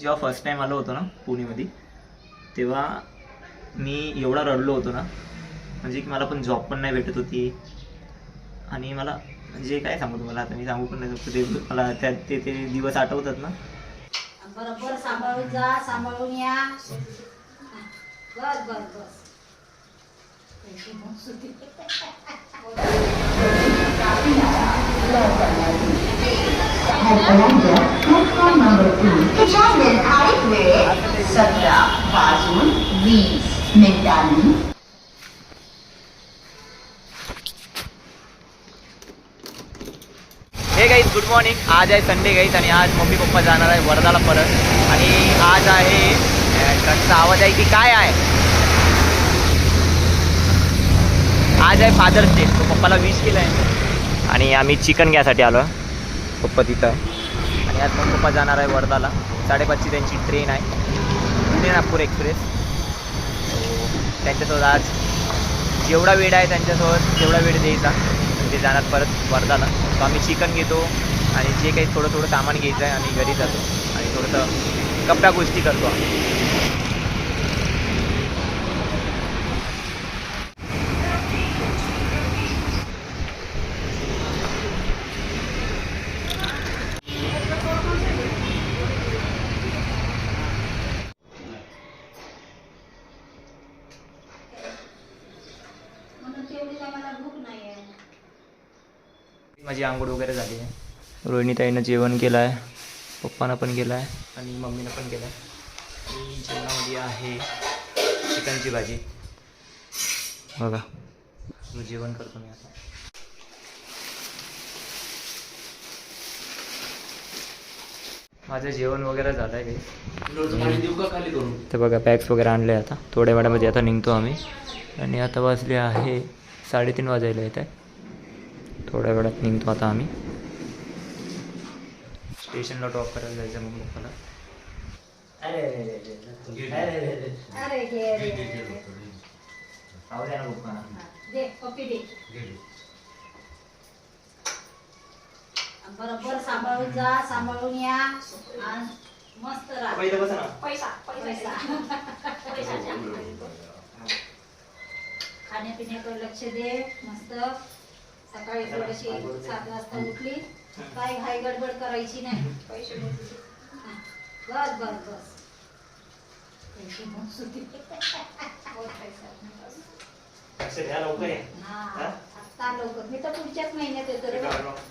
जेव्हा first time आलो होतो ना पुणेमध्ये तेव्हा मी एवढा रडलो होतो ना म्हणजे की मला पण जॉब पण नाही भेटत होती. आणि मला म्हणजे काय सांगू तुम्हाला आता मी सांगू पण नाही शकतो ते मला त्या ते ते दिवस आठवतात ना. बरोबर सांभाळून जा सांभाळून या. बस बस बस. वीस मिनिटांनी हे गाईज गुड मॉर्निंग आज आहे संडे गाईज आणि आज मम्मी पप्पा जाणार आहे वर्धाला परत. आणि आज आहे ट्रकचा आवाज आहे की काय आहे? आज आहे फादर्स डे तो पप्पाला विश केला आहे आणि आम्ही चिकन घ्यायसाठी आलो. पप्पा तिथं. आहे आणि आज मम्मी पप्पा जाणार आहे वर्धाला. साडेपाचची त्यांची ट्रेन आहे. पुणे नागपूर एक्सप्रेस त्यांच्यासोबत आज जेवढा वेळ आहे त्यांच्यासोबत तेवढा वेळ द्यायचा. ते जाणार परत वर्धाला. तो आम्ही चिकन घेतो आणि जे काही थोडं थोडं सामान घ्यायचं आहे आम्ही घरी जातो. आणि थोडंसं कपडा गोष्टी करतो आम्ही म्हणून तेवढी काय मला भूक नाही आहे माझी आंघोळ वगैरे झाली आहे. रोहिणीताईनं जेवण केलं आहे पप्पानं पण केलं आहे आणि मम्मीनं पण केलं आहे आणि जेवणामध्ये आहे चिकनची भाजी. बघा. जेवण करतो मी आता. माझं जेवण वगैरे झालं आहे काही तर बघा बॅग्स वगैरे आणले आता. थोड्या वेळामध्ये आता निघतो आम्ही. आणि आता वाजले आहे साडेतीन वाजायला येत आहे. थोड्या वेळात निघतो आता आम्ही. स्टेशनला ड्रॉप करायला जायचं मग पप्पाला बरोबर सांभाळून जा सांभाळून या. आणि मस्त राहा. पैसा. खाण्यापिण्याकडे लक्ष दे मस्त. सकाळी थोडीशी सात वाजता उठली. काय घाई गडबड करायची नाही. पैसे बस बस बस. पैसे? आता लवकर मी तर पुढच्याच महिन्यात येतो रे. बा.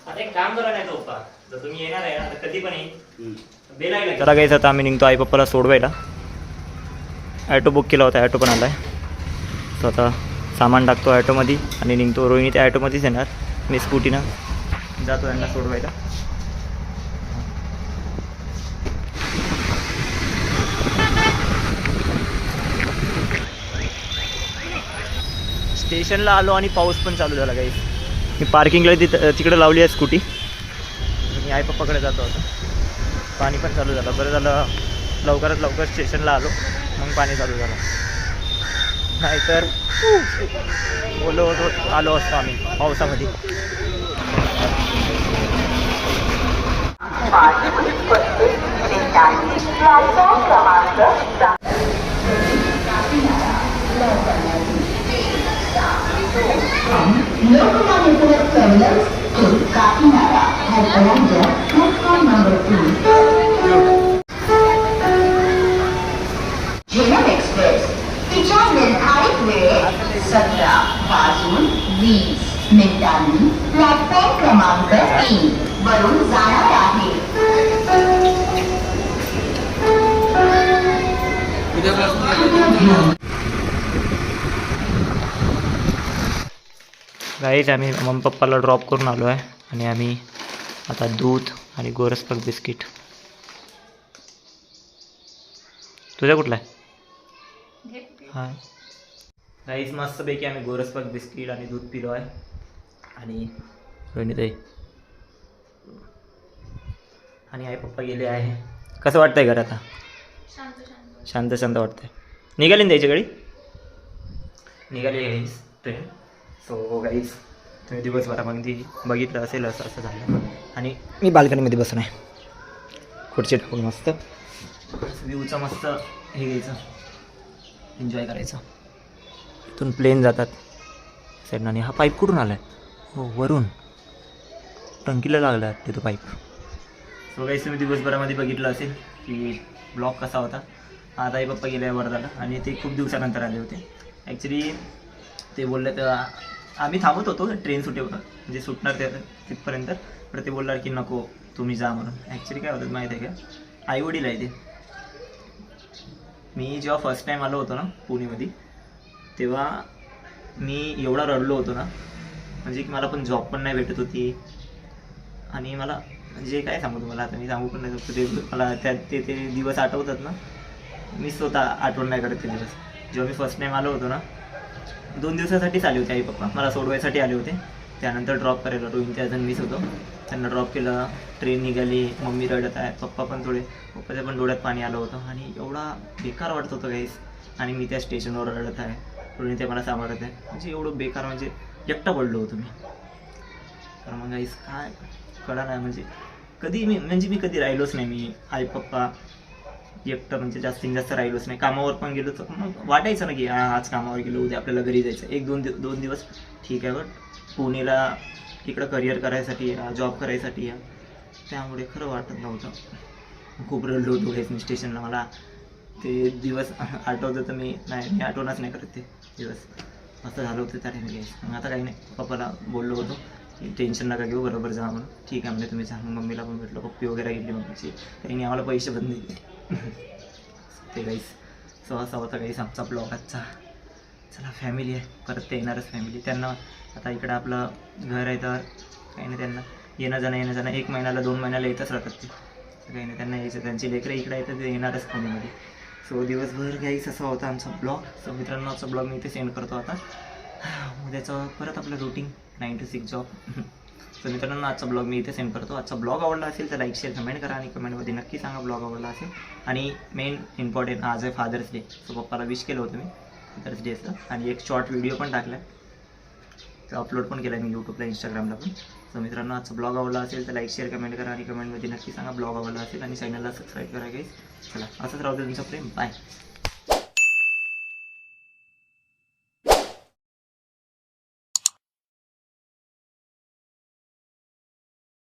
आता एक काम करा नाही तो पप्पा जर तुम्ही येणार आहे ना तर कधी पण येईल बेला चला गाईच आता आम्ही निघतो. आई पप्पाला सोडवायला. ॲटो बुक केला होता ॲटो पण आला आहे तो आता सामान टाकतो ॲटोमध्ये आणि निघतो. रोहिणी त्या ॲटोमध्येच येणार. मी स्कूटीनं जातो यांना सोडवायला. स्टेशनला आलो आणि पाऊस पण चालू झाला काही मी पार्किंगला तिथं तिकडे लावली आहे स्कूटी. मी आई पप्पाकडे जातो आता. पाणी पण चालू झालं. बरं झालं लवकरात लवकर स्टेशनला आलो. मग पाणी चालू झालं. नाही तर बोललो होतो आलो असतो आम्ही पावसामध्ये Lokmanya Tilak terminus to Kakinada has arrived platform number 3 वीस मिनिटांनी प्लॅटफॉर्म क्रमांक तीन. वरून जाणार आहे. गाईच आम्ही मम्मी पप्पाला ड्रॉप करून आलो आहे आणि आम्ही आता दूध आणि गोरसपक बिस्किट. तुझा कुठला आहे? हां. गाईच मस्तपैकी आम्ही गोरसपक बिस्किट आणि दूध पिलो आहे. आणि रोहिणीताई आणि आई पप्पा गेले आहे. कसं वाटतंय घर आता? शांत शांत. वाटतंय. निघाली ना त्याची गाडी? निघाली गाईस ट्रेन सो गाईस तुम्ही दिवसभरामध्ये बघितलं असेल असं असं झालं. आणि मी बाल्कनीमध्ये बसून आहे. खुर्ची टाकून मस्त. व्ह्यूचं मस्त हे घ्यायचं. एन्जॉय करायचं. इथून प्लेन जातात. साईडनं आणि हा पाईप कुठून आला आहे हो वरून. टंकीला लागला ते तो पाईप सो काही तुम्ही दिवसभरामध्ये बघितलं असेल की ब्लॉक कसा होता. आता आई पप्पा गेले वर्धाला आणि ते खूप दिवसानंतर आले होते. ॲक्च्युली ते बोलले तर आम्ही थांबत होतो ट्रेन सुटेवर म्हणजे सुटणार ते तिथपर्यंत. पण ते बोलणार की नको तुम्ही जा म्हणून. ॲक्च्युली काय होतं माहीत आहे का? आईवडील आहे ते. मी जेव्हा फर्स्ट टाईम आलो होतो ना पुणेमध्ये तेव्हा मी एवढा रडलो होतो ना म्हणजे की मला पण जॉब पण नाही भेटत होती. आणि मला म्हणजे काय सांगू तुम्हाला आता मी सांगू पण नाही शकतो. ते मला त्या ते ते दिवस आठवतात ना मी स्वतः आठवण नाही करत ते दिवस जेव्हा मी फर्स्ट टाईम आलो होतो ना दोन दिवसासाठीच आले होते आई पप्पा. मला सोडवायसाठी आले होते. त्यानंतर ड्रॉप करायला रोहिन त्या मीच होतो. त्यांना ड्रॉप केलं ट्रेन निघाली मम्मी रडत आहे पप्पा पण थोडे पप्पाच्या पण डोळ्यात पाणी आलं होतं. आणि एवढा बेकार वाटत होतं काहीच आणि मी त्या स्टेशनवर रडत आहे. ते मला सांभाळत आहे म्हणजे एवढं बेकार म्हणजे एकटा पडलो होतो मी. तर मग आईस काय कळा नाही म्हणजे कधी मी म्हणजे मी कधी राहिलोच नाही मी. आई पप्पा एकटं म्हणजे जास्तीत जास्त राहिलोच नाही. कामावर पण गेलो तर मग वाटायचं ना की आज कामावर गेलो उद्या आपल्याला घरी जायचं एक दोन दिव दोन दिवस ठीक आहे बट पुणेला इकडं करिअर करायसाठी जॉब करायसाठी या. त्यामुळे खरं वाटत नव्हतं. खूप रडलो होतो स्टेशनला मला. ते दिवस आठवतं तर मी नाही मी आठवणच नाही करत ते. दिवस. असं झालं होतं त्या टाईम गाईस मग आता काही नाही. पप्पाला बोललो होतो की टेन्शन नका घेऊ बरोबर जा म्हणून. ठीक आहे म्हणजे तुम्ही जा. मग मम्मीला पण भेटलो पप्पी वगैरे घेतली मम्मीची. त्यांनी आम्हाला पैसे पण दिले. ते गाईस सो असा होता गाईस आमचा ब्लॉग आजचा. चला फॅमिली आहे. परत ते येणारच फॅमिली त्यांना आता इकडं आपलं घर आहे तर काही नाही त्यांना. येणं जाणं येणं जाणं. एक महिन्याला दोन महिन्याला येतच राहतात ते. काही नाही त्यांना यायचं. त्यांची लेकरं इकडे येतात ते येणारच पुण्यामध्ये सो दिवसभर गाईस असा होता आमचा ब्लॉग सो मित्रांनो आमचा ब्लॉग मी इथे सेंड करतो आता. उद्याचं परत आपलं routine nine to six job so मित्रांनो आजचा ब्लॉग मी इथे सेंड करतो. आजचा ब्लॉग आवडला असेल तर लाईक शेअर कमेंट करा आणि कमेंटमध्ये नक्की सांगा ब्लॉग आवडला असेल. आणि मेन इम्पॉर्टंट आज आहे फादर्स डे सो पप्पाला विश केलं होतं मी फादर्स डेचं आणि एक शॉर्ट व्हिडिओ पण टाकला आहे अपलोड पण केला आहे मी यूट्यूबला इंस्टाग्रामला पण सो मित्रांनो आजचा ब्लॉग आवडला असेल तर लाईक शेअर कमेंट करा आणि कमेंटमध्ये नक्की सांगा ब्लॉग आवडला असेल आणि चॅनलला सबस्क्राईब करा गाईस चला असंच राहू दे तुमचं प्रेम. बाय